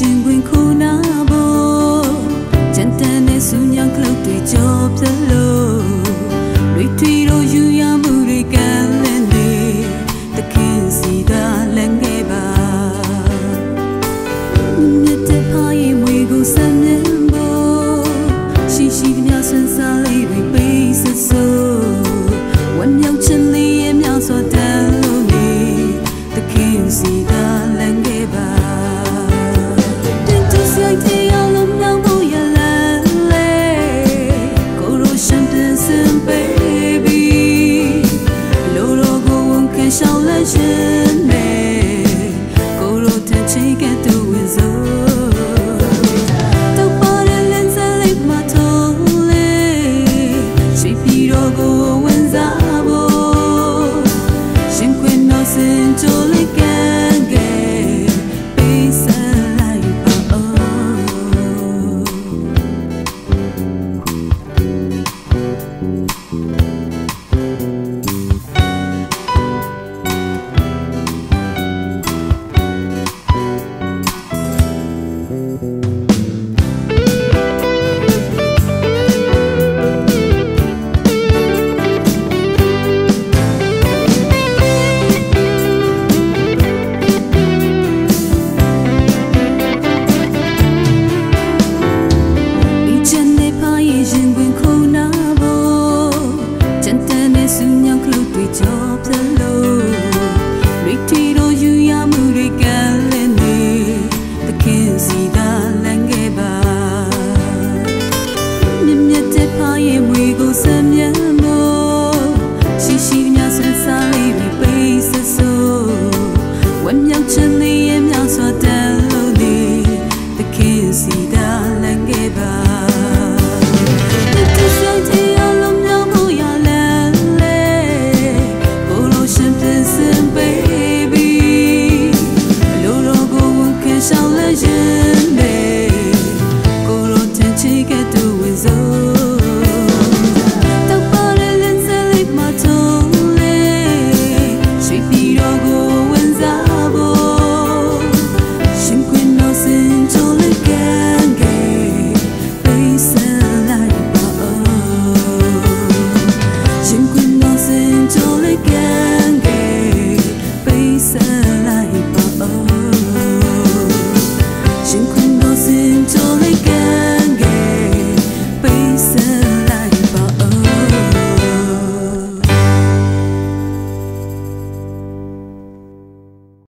ရင်ခွင်ခုနာဖို့ကြံတန်းတဲ့ဆူညံခလုတ်တွေကြောပြလို့လွေထွေတို့ယူရမှုတွေကလည်းနေတခင်စီသာလည်းငယ်ပါမြတ်တဲ့ဖာရင်မွေကိုဆမ်းမြင်ဖို့ရှိရှိမြဆန်းစားလေးတွေပေးစစော 笑了却没 until